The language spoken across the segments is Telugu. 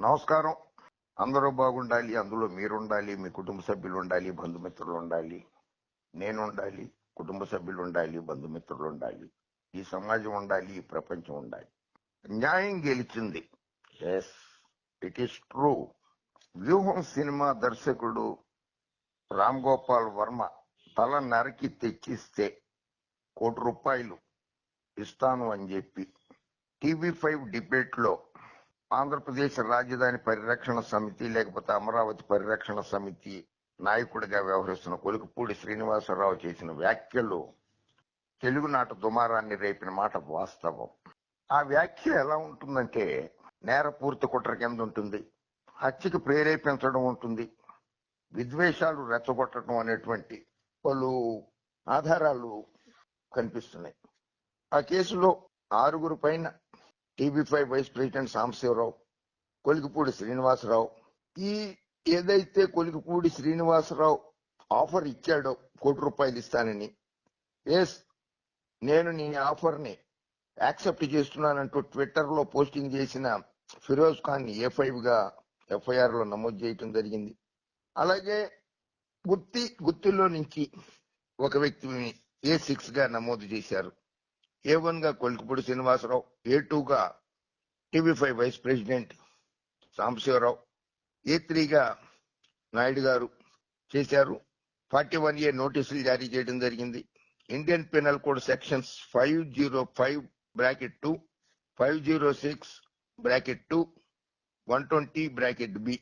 నమస్కారం. అందరూ బాగుండాలి అందులో మీరుండాలి మీ కుటుంబ సభ్యులు ఉండాలి బంధుమిత్రులు ఉండాలి నేను ఉండాలి కుటుంబ సభ్యులు ఉండాలి బంధుమిత్రులు ఉండాలి ఈ సమాజం ఉండాలి ఈ ప్రపంచం ఉండాలి. న్యాయం గెలిచింది. ఎస్ ఇట్ ఈస్ ట్రూ వ్యూహం సినిమా దర్శకుడు రామ్ గోపాల్ వర్మ తల నరికి తెచ్చిస్తే కోటి రూపాయలు ఇస్తాను అని చెప్పి టీవీ ఫైవ్ డిబేట్లో ఆంధ్రప్రదేశ్ రాజధాని పరిరక్షణ సమితి లేకపోతే అమరావతి పరిరక్షణ సమితి నాయకుడిగా వ్యవహరిస్తున్న కొలుకుపూడి శ్రీనివాసరావు చేసిన వ్యాఖ్యలు తెలుగునాట దుమారాన్ని రేపిన మాట వాస్తవం. ఆ వ్యాఖ్య ఎలా ఉంటుందంటే నేరపూర్తి కుట్ర కింద ఉంటుంది హత్యకు ప్రేరేపించడం ఉంటుంది విద్వేషాలు రెచ్చగొట్టడం అనేటువంటి పలు ఆధారాలు కనిపిస్తున్నాయి. ఆ కేసులో ఆరుగురు పైన TV five vice president Sambasivarao Kolikipudi Srinivasarao. ఈ ఏదైతే కొలికిపూడి శ్రీనివాసరావు ఆఫర్ ఇచ్చాడో కోటి రూపాయలు ఇస్తానని ఎస్ నేను నీ ఆఫర్ని యాక్సెప్ట్ చేస్తున్నానంటూ ట్విట్టర్లో పోస్టింగ్ చేసిన ఫిరోజ్ ఖాన్ ఏ ఫైవ్గా ఎఫ్ఐఆర్లో నమోదు చేయటం జరిగింది. అలాగే గుత్తి గుత్తిలో నుంచి ఒక వ్యక్తిని ఏ సిక్స్గా నమోదు చేశారు. ఏ వన్గా కొలికిపూడి శ్రీనివాసరావు ఏ టూగా TV five vice president Sambasivarao A త్రీగా Naidu గారు చేశారు. ఫార్టీ వన్ ఏ నోటీసులు జారీ చేయడం జరిగింది. Indian penal code sections five zero five bracket two five zero six bracket two one twenty bracket B.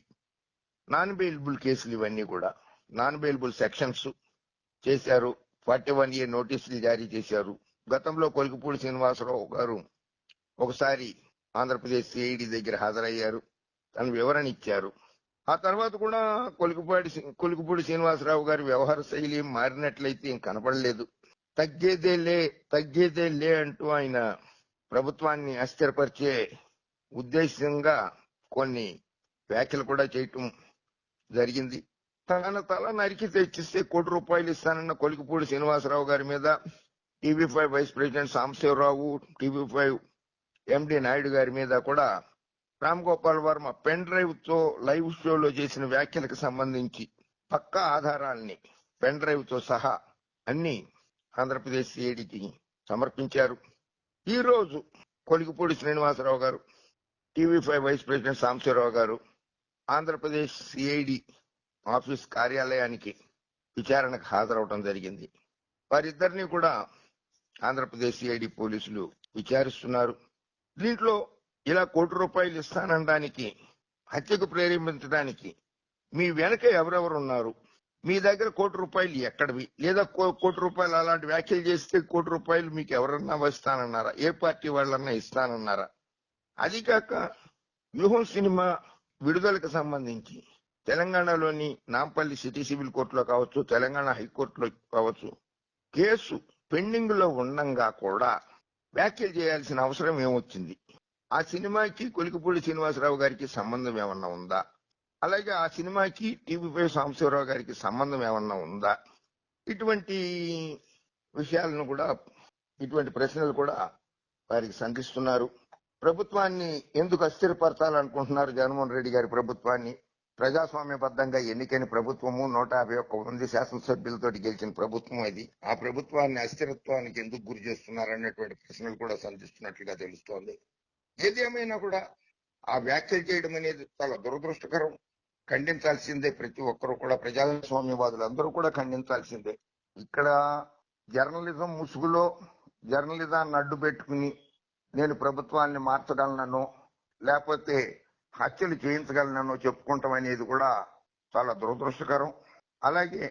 Non bailable కేసులు ఇవన్నీ కూడా నాన్ బెయిలబుల్ సెక్షన్స్ చేశారు. ఫార్టీ వన్ ఏ నోటీసులు జారీ చేశారు. గతంలో కొలికిపూడి శ్రీనివాసరావు గారు ఒకసారి ఆంధ్రప్రదేశ్ సిఐడి దగ్గర హాజరయ్యారు. తన వివరణ ఇచ్చారు. ఆ తర్వాత కూడా కొలికిపాడి కొలికిపూడి శ్రీనివాసరావు గారి వ్యవహార శైలి మారినట్లయితే ఏం కనపడలేదు. తగ్గేదే లే అంటూ ఆయన ప్రభుత్వాన్ని అస్థిరపరిచే ఉద్దేశంగా కొన్ని వ్యాఖ్యలు కూడా చేయటం జరిగింది. తన తల నరికి తెచ్చిస్తే కోటి రూపాయలు ఇస్తానన్న కొలికిపూడి శ్రీనివాసరావు గారి మీద TV five vice president Sambasivarao TV five MD Naidu garu మీద కూడా రామ్ గోపాల్ వర్మ పెన్ డ్రైవ్తో లైవ్ షోలో చేసిన వ్యాఖ్యలకు సంబంధించి పక్కా ఆధారాల్ని పెన్ డ్రైవ్తో సహా అన్ని ఆంధ్రప్రదేశ్ సిఐడికి సమర్పించారు. ఈ రోజు Kolikipudi Srinivasarao garu TV five vice president Sambasivarao garu Andhra Pradesh CID office కార్యాలయానికి విచారణకు హాజరవడం జరిగింది. వారిద్దరిని కూడా ఆంధ్రప్రదేశ్ సిఐడి పోలీసులు విచారిస్తున్నారు. దీంట్లో ఇలా కోటి రూపాయలు ఇస్తానడానికి హత్యకు ప్రేరేపించడానికి మీ వెనక ఎవరెవరు ఉన్నారు? మీ దగ్గర కోటి రూపాయలు ఎక్కడివి? లేదా కో- కోటి రూపాయలు అలాంటి వ్యాఖ్యలు చేస్తే కోటి రూపాయలు మీకు ఎవరన్నా వస్తానన్నారా? ఏ పార్టీ వాళ్ళన్నా ఇస్తానన్నారా? అది కాక వ్యూహం సినిమా విడుదలకు సంబంధించి తెలంగాణలోని నాంపల్లి సిటీ సివిల్ కోర్టులో కావచ్చు తెలంగాణ హైకోర్టులో కావచ్చు కేసు పెండింగ్లో ఉండంగా కూడా వ్యాఖ్యలు చేయాల్సిన అవసరం ఏమొచ్చింది? ఆ సినిమాకి కొలికిపూడి శ్రీనివాసరావు గారికి సంబంధం ఏమన్నా ఉందా? అలాగే ఆ సినిమాకి టీవీపై సాంబశివరావు గారికి సంబంధం ఏమన్నా ఉందా? ఇటువంటి విషయాలను కూడా ఇటువంటి ప్రశ్నలు కూడా వారికి సంధిస్తున్నారు. ప్రభుత్వాన్ని ఎందుకు అస్థిరపరచాలనుకుంటున్నారు జగన్మోహన్ రెడ్డి గారి ప్రభుత్వాన్ని? ప్రజాస్వామ్యబద్ధంగా ఎన్నికైన ప్రభుత్వము నూట యాభై ఒక్క మంది శాసనసభ్యులతో గెలిచిన ప్రభుత్వం ఇది. ఆ ప్రభుత్వాన్ని అస్థిరత్వానికి ఎందుకు గురి చేస్తున్నారు అనేటువంటి ప్రశ్నలు కూడా సంధిస్తున్నట్లుగా తెలుస్తోంది. ఏది ఏమైనా కూడా ఆ వ్యాఖ్యలు చేయడం అనేది చాలా దురదృష్టకరం. ఖండించాల్సిందే ప్రతి ఒక్కరూ కూడా ప్రజాస్వామ్యవాదులు అందరూ కూడా ఖండించాల్సిందే. ఇక్కడ జర్నలిజం ముసుగులో జర్నలిజాన్ని అడ్డు పెట్టుకుని నేను ప్రభుత్వాన్ని మార్చగలనను లేకపోతే హత్యలు చేయించగలనో చెప్పుకుంటాం అనేది కూడా చాలా దురదృష్టకరం. అలాగే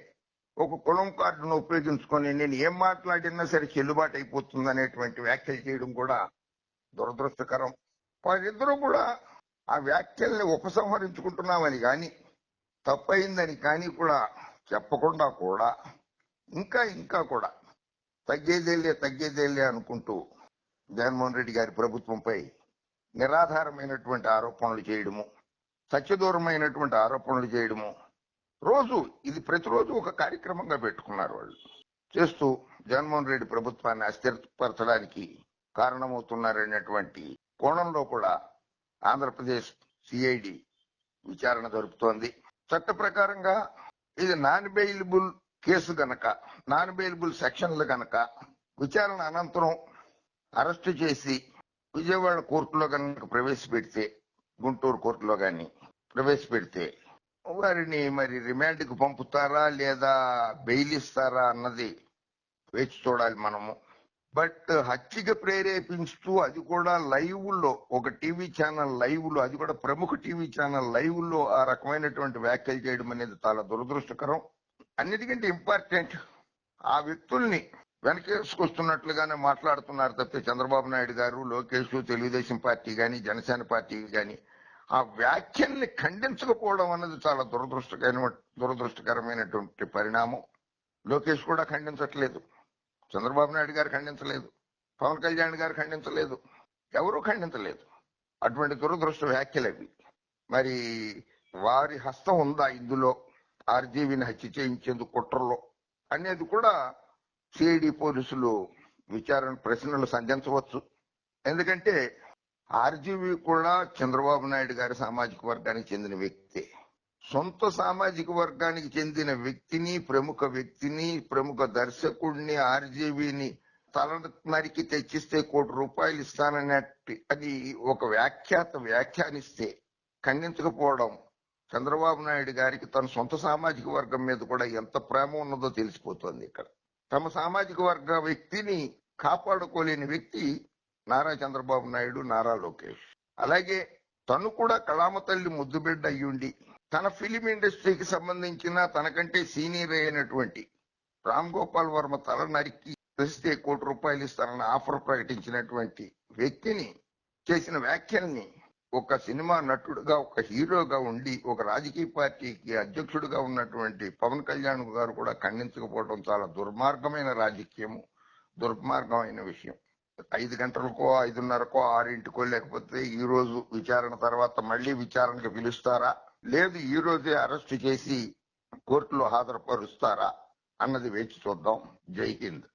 ఒక కులం కార్డును ఉపయోగించుకొని నేను ఏం మాట్లాడినా సరే చెల్లుబాటు అయిపోతుంది అనేటువంటి వ్యాఖ్యలు చేయడం కూడా దురదృష్టకరం. వారిద్దరూ కూడా ఆ వ్యాఖ్యల్ని ఉపసంహరించుకుంటున్నామని కానీ తప్పయిందని కానీ కూడా చెప్పకుండా కూడా ఇంకా ఇంకా కూడా తగ్గేదేలే తగ్గేదేలే అనుకుంటూ జగన్మోహన్ రెడ్డి గారి ప్రభుత్వంపై నిరాధారమైనటువంటి ఆరోపణలు చేయడము సత్యదూరమైనటువంటి ఆరోపణలు చేయడము. రోజు ఇది ప్రతిరోజు ఒక కార్యక్రమంగా పెట్టుకున్నారు వాళ్ళు. చేస్తూ జగన్మోహన్ రెడ్డి ప్రభుత్వాన్ని అస్థిరపరచడానికి కారణమవుతున్నారనేటువంటి కోణంలో కూడా ఆంధ్రప్రదేశ్ సిఐడి విచారణ జరుపుతోంది. చట్ట ప్రకారంగా ఇది నాన్ బెయిలబుల్ కేసు గనక నాన్ బెయిలబుల్ సెక్షన్లు గనక విచారణ అనంతరం అరెస్టు చేసి విజయవాడ కోర్టులో కనుక ప్రవేశపెడితే గుంటూరు కోర్టులో కానీ ప్రవేశపెడితే వారిని మరి రిమాండ్కి పంపుతారా లేదా బెయిల్ ఇస్తారా అన్నది వేచి చూడాలి మనము. బట్ హత్యకి ప్రేరేపించుతూ అది కూడా లైవ్లో ఒక టీవీ ఛానల్ లైవ్లో అది కూడా ప్రముఖ టీవీ ఛానల్ లైవ్లో ఆ రకమైనటువంటి వ్యాఖ్యలు చేయడం అనేది చాలా దురదృష్టకరం. అన్నిటికంటే ఇంపార్టెంట్ ఆ వ్యక్తుల్ని వెనకేసుకొస్తున్నట్లుగానే మాట్లాడుతున్నారు తప్పితే చంద్రబాబు నాయుడు గారు లోకేష్ తెలుగుదేశం పార్టీ కానీ జనసేన పార్టీ కానీ ఆ వ్యాఖ్యల్ని ఖండించకపోవడం అన్నది చాలా దురదృష్టకరమైన దురదృష్టకరమైనటువంటి పరిణామం. లోకేష్ కూడా ఖండించట్లేదు. చంద్రబాబు నాయుడు గారు ఖండించలేదు. పవన్ కళ్యాణ్ గారు ఖండించలేదు. ఎవరూ ఖండించలేదు. అటువంటి దురదృష్ట వ్యాఖ్యలు అవి. మరి వారి హస్తం ఉందా ఇందులో? ఆర్జీవిని హత్య చేయించేందుకు కుట్రలో? అనేది కూడా సిఐడి పోలీసులు విచారణ ప్రశ్నలు సంధించవచ్చు. ఎందుకంటే ఆర్జీవి కూడా చంద్రబాబు నాయుడు గారి సామాజిక వర్గానికి చెందిన వ్యక్తి. సొంత సామాజిక వర్గానికి చెందిన వ్యక్తిని ప్రముఖ వ్యక్తిని ప్రముఖ దర్శకుడిని ఆర్జీవీని తల నరికి తెచ్చిస్తే కోటి రూపాయలు ఇస్తానన్నట్టు అది ఒక వ్యాఖ్యాత వ్యాఖ్యానిస్తే ఖండించకపోవడం చంద్రబాబు నాయుడు గారికి తన సొంత సామాజిక వర్గం మీద కూడా ఎంత ప్రేమ ఉన్నదో తెలిసిపోతుంది ఇక్కడ. తమ సామాజిక వర్గ వ్యక్తిని కాపాడుకోలేని వ్యక్తి నారా చంద్రబాబు నాయుడు నారా లోకేష్. అలాగే తను కూడా కళామ తల్లి ముద్దుబిడ్డ అయ్యుండి తన ఫిలిం ఇండస్ట్రీకి సంబంధించిన తనకంటే సీనియర్ అయినటువంటి రామ్ గోపాల్ వర్మ తల నరికి తెస్తే కోటి రూపాయలు ఇస్తానని ఆఫర్ ప్రకటించినటువంటి వ్యక్తిని చేసిన వ్యాఖ్యల్ని ఒక సినిమా నటుడుగా ఒక హీరోగా ఉండి ఒక రాజకీయ పార్టీకి అధ్యక్షుడిగా ఉన్నటువంటి పవన్ కళ్యాణ్ గారు కూడా ఖండించకపోవడం చాలా దుర్మార్గమైన రాజకీయము దుర్మార్గమైన విషయం. ఐదు గంటలకో ఐదున్నరకో ఆరింటికో లేకపోతే ఈ రోజు విచారణ తర్వాత మళ్ళీ విచారణకు పిలుస్తారా? లేదు ఈ రోజే అరెస్ట్ చేసి కోర్టులో హాజరుపరుస్తారా? అన్నది వేచి చూద్దాం. జై హింద్.